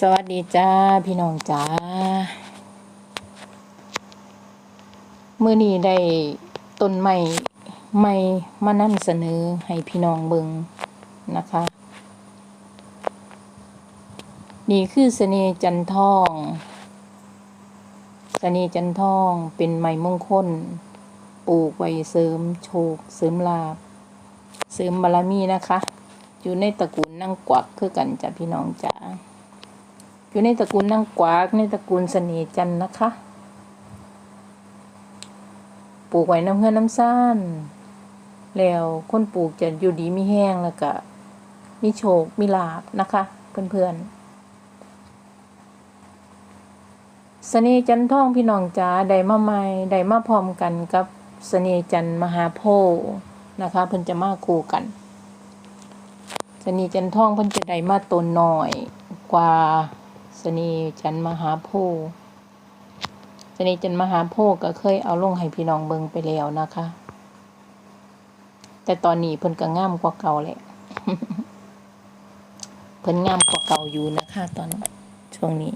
สวัสดีจ้าพี่น้องจ้าเมื่อนี้ได้ต้นไม้ใหม่มานำเสนอให้พี่น้องเบิงนะคะ นี่คือเสน่จันทอง เสน่จันทองเป็นไม้มงคล ปลูกไว้เสริมโชค เสริมลาบ เสริมบารมีนะคะ อยู่ในตระกูลนั่งกวักคือกันจ้ะพี่น้องจ้า อยู่ในตระกูลนางกวากในตระกูลเสน่จันนะคะ ปลูกไว้น้ำเพื่อนน้ำซ่าน แล้วคนปลูกจะอยู่ดีมีแห้งแล้วก็มีโชค มีลาบนะคะ เพื่อนๆเสน่จันทร์ทองพี่น้องจ๋าได้มาใหม่ได้มาพร้อมกันกับเสน่จันมหาโพธิ์นะคะ เพิ่นจะมาคู่กันเสน่จันทร์ทองเพิ่นจะได้มาตนหน่อยกว่า สน่ห์จันมหาโพธิ์เสน่ห์จันมหาโพธิ์ก็เคยเอาลงให้พี่น้องเบิงไปแล้วนะคะ แต่ตอนนี้เพิ่นก็งามกว่าเก่าแหละเพิ่นงามกว่าเก่าอยู่นะคะ ตอนช่วงนี้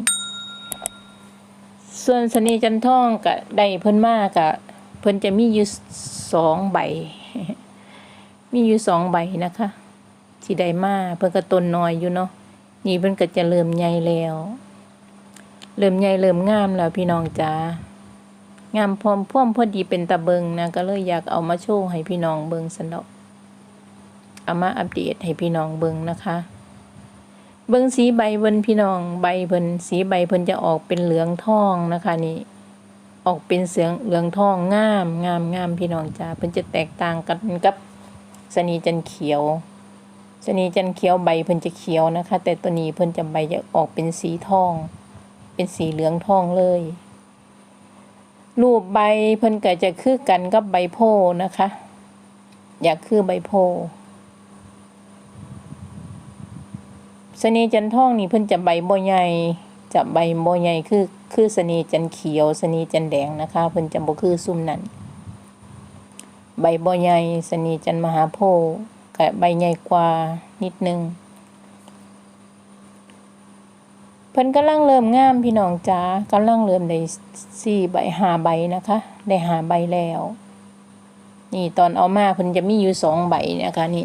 ส่วนเสน่ห์จันทร์ทองก็ได้เพิ่นมากก็เพิ่นจะมีอยู่สองใบ มีอยู่สองใบนะคะที่ได้มาเพิ่นก็ตนน้อยอยู่เนาะ นี่เพิ่นก็จะเริ่มใหญ่แล้ว เริ่มใหญ่เริ่มงามแล้วพี่น้องจ๋างามพร้อมพร้อมพอดีเป็นตะเบิงนะก็เลยอยากเอามาโชว์ให้พี่น้องเบิงสันดอกเอามาอัปเดตให้พี่น้องเบิงนะคะ เบิงสีใบเพิ่นพี่น้องใบเพิ่นสีใบเพิ่นจะออกเป็นเหลืองทองนะคะนี่ออกเป็นเสียงเหลืองทองงามงามงามพี่น้องจ๋าเพิ่นจะแตกต่างกันกับสนีจันเขียว ชนีจันเขียวใบเพิ่นจะเขียวนะคะ แต่ตัวนี้เพิ่นจะใบจะออกเป็นสีทอง เป็นสีเหลืองทองเลย รูปใบเพิ่นก็จะคือกันกับใบโพนะคะ อยากคือใบโพธิ์ชะนีจันทองนี่เพิ่นจะใบบ่ใหญ่จะใบบ่ใหญ่คือคือชะนีจันเขียวชะนีจันแดงนะคะ เพิ่นจะบ่คือซุ่มนั้นใบบ่ใหญ่ชะนีจันมหาโพธิ์ กะใบใหญ่กว่านิดนึง เพิ่นกำลังเริ่มงามพี่น้องจ๋ากำลังเริ่มได้สี่ใบหาใบนะคะ ได้หาใบแล้ว นี่ตอนเอามาเพิ่นจะมีอยู่สองใบนะคะนี่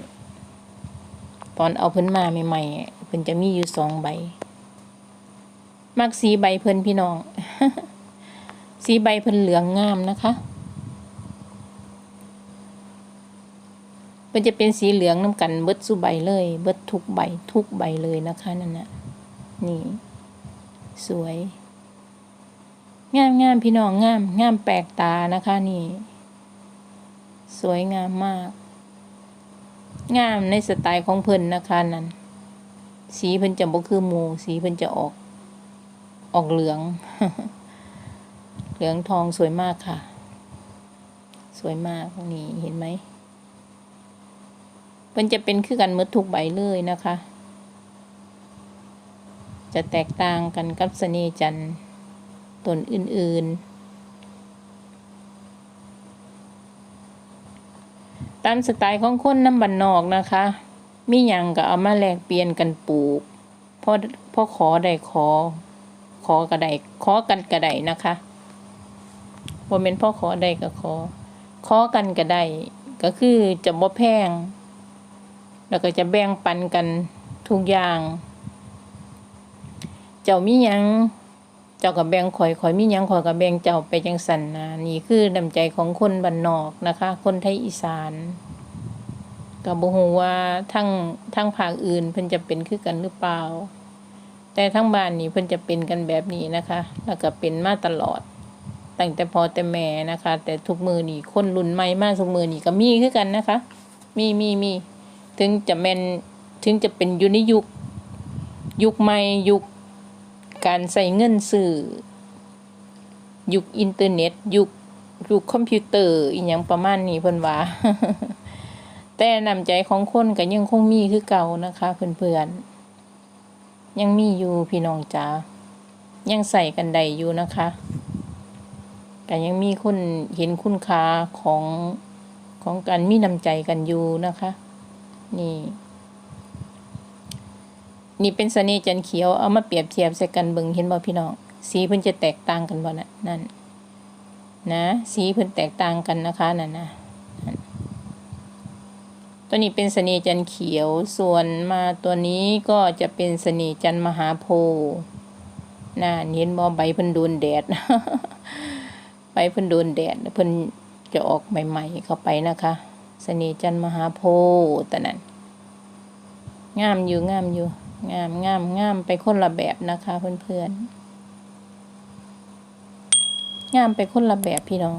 ตอนเอาเพิ่นมาใหม่ๆเพิ่นจะมีอยู่สองใบ มักสีใบเพิ่นพี่น้อง สีใบเพิ่นเหลืองงามนะคะ มันจะเป็นสีเหลืองน้ำกันเบิดสุใบเลย เบิดทุกใบทุกใบเลยนะคะนั่นน่ะนี่ สวยงามงามพี่น้องงามงามแปลกตานะคะนี่ สวยงามมาก งามในสไตล์ของเพิ่นนะคะนั่นสีเพิ่นจะบ่คือหมูสีเพิ่นจะออก ออกเหลือง เหลืองทองสวยมากค่ะ สวยมากนี่เห็นไหม มันจะเป็นคือกันหมดทุกใบเลยนะคะ จะแตกต่างกันกับเสนจันทร์ตนอื่นๆ ตามสไตล์ของคนน้ำบันนอกนะคะ มีอย่างก็เอามาแลกเปลี่ยนกันปลูกพ่อพ่อขอได้ขอ ขอกระไดขอกันกระไดนะคะว่าเป็นพ่อขอได้ก็ขอ ขอกันกระไดก็คือจะบ่แพง แล้วก็จะแบ่งปันกันทุกอย่าง เจ้ามีหยัง เจ้ากับแบ่งข่อยข่อยมีหยังข่อยกับแบ่งเจ้าไปจังสันนะนี่คือน้ำใจของคนบ้านนอกนะคะ คนไทยอีสานกับบ่ฮู้ว่าทั้งทั้งภาคอื่นเพิ่นจะเป็นคือกันหรือเปล่า แต่ทั้งบ้านนี่เพิ่นจะเป็นกันแบบนี้นะคะ แล้วก็เป็นมาตลอดตั้งแต่พอแต่แม่นะคะ แต่ทุกมือนี่คนรุ่นใหม่มาทุกมือนี่ก็มีคือกันนะคะ มีมีมี ถึงจะแม่นถึงจะเป็นอยู่ในยุค ยุคใหม่ยุคการใส่เงินสื่อ ยุคอินเทอร์เน็ต ยุคยุคคอมพิวเตอร์อีหยังประมาณนี้เพิ่นว่า แต่นำใจของคนก็ยังคงมีคือเก่านะคะเพื่อนๆยังมีอยู่พี่น้องจ๋ายังใส่กันได้อยู่นะคะแต่ยังมีคนเห็นคุณค่าของของการมีน้ำใจกันอยู่นะคะ นี่ นี่เป็นเสน่ห์จันเขียว เอามาเปรียบเทียบใส่กันเบิ่งเห็นบ่พี่น้อง สีเพิ่นจะแตกต่างกันบ่น่ะนั่น นะ สีเพิ่นแตกต่างกันนะคะนั่นนะตัวนี้เป็นเสน่ห์จันเขียว ส่วนมาตัวนี้ก็จะเป็นเสน่ห์จันมหาโพน่ะเห็นบ่ใบเพิ่นโดนแดดใบเพิ่นโดนแดดเพิ่นจะออกใหม่ ๆ เข้าไปนะคะ สน่ห์จันมหาโพธิ์แต่นั้นงามอยู่งามอยู่ งามงามงามไปคนละแบบนะคะเพื่อนๆงามไปคนละแบบพี่น้อง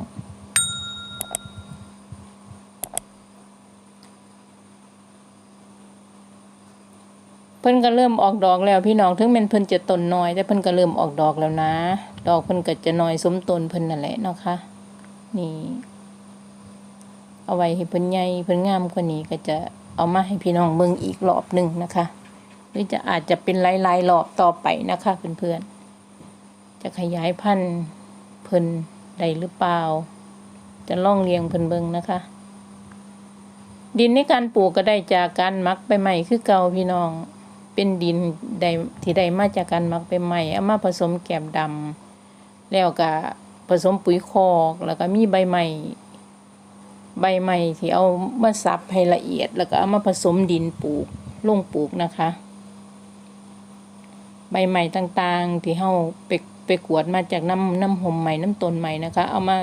เพิ่นก็เริ่มออกดอกแล้วพี่น้องถึงแมันเพิ่นจะต้นน้อยแต่เพิ่นก็เริ่มออกดอกแล้วนะ ดอกเพิ่นก็จะน้อยสมต้นเพิ่นนั่นแหละเนาะคะนี่ เอาไว้ให้เพิ่นใหญ่เพิ่นงามกว่านี้ก็จะเอามาให้พี่น้องเบิ่งอีกรอบหนึ่งนะคะ หรือจะอาจจะเป็นหลายๆรอบต่อไปนะคะเพื่อนๆจะขยายพันธุ์เพิ่นได้หรือเปล่า จะล่องเลียงเพิ่นเบิ่งนะคะ ดินในการปลูกก็ได้จากการมักไปใหม่คือเก่าพี่น้องเป็นดินได้ที่ได้มาจากการมักไปใหม่เอามาผสมแกบดำแล้วก็ผสมปุ๋ยคอกแล้วก็มีใบใหม่ ใบใหม่ที่เอามาสับให้ละเอียด แล้วก็เอามาผสมดินปลูกลงปลูกนะคะ ใบใหม่ต่างๆ ที่เฮาไปไปกวดมาจากน้ำน้ำหอมใหม่น้ำต้นใหม่นะคะ เอามา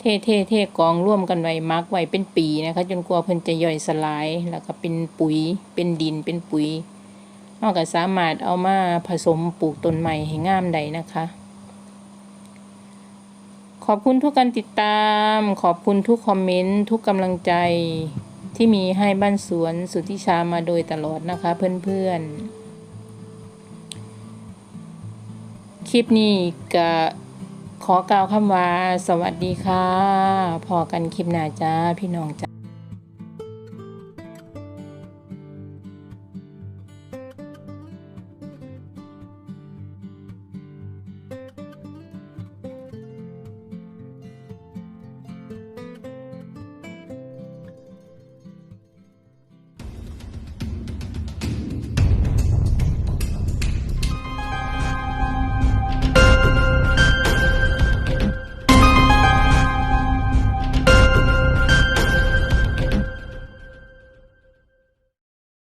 เท่เท่เท่กองร่วมกันไว้มักไว้เป็นปีนะคะ จนกว่าเพิ่นจะย่อยสลาย แล้วก็เป็นปุ๋ย เป็นดิน เป็นปุ๋ยเฮาก็สามารถเอามาผสมปลูกต้นใหม่ให้งามได้นะคะ ขอบคุณทุกการติดตาม ขอบคุณทุกคอมเมนต์ ทุกกำลังใจที่มีให้บ้านสวนสุทธิชามาโดยตลอดนะคะเพื่อนๆ คลิปนี้ก็ขอกล่าวคำว่า สวัสดีค่ะ พอกันคลิปหน้าจ้าพี่น้องจ้า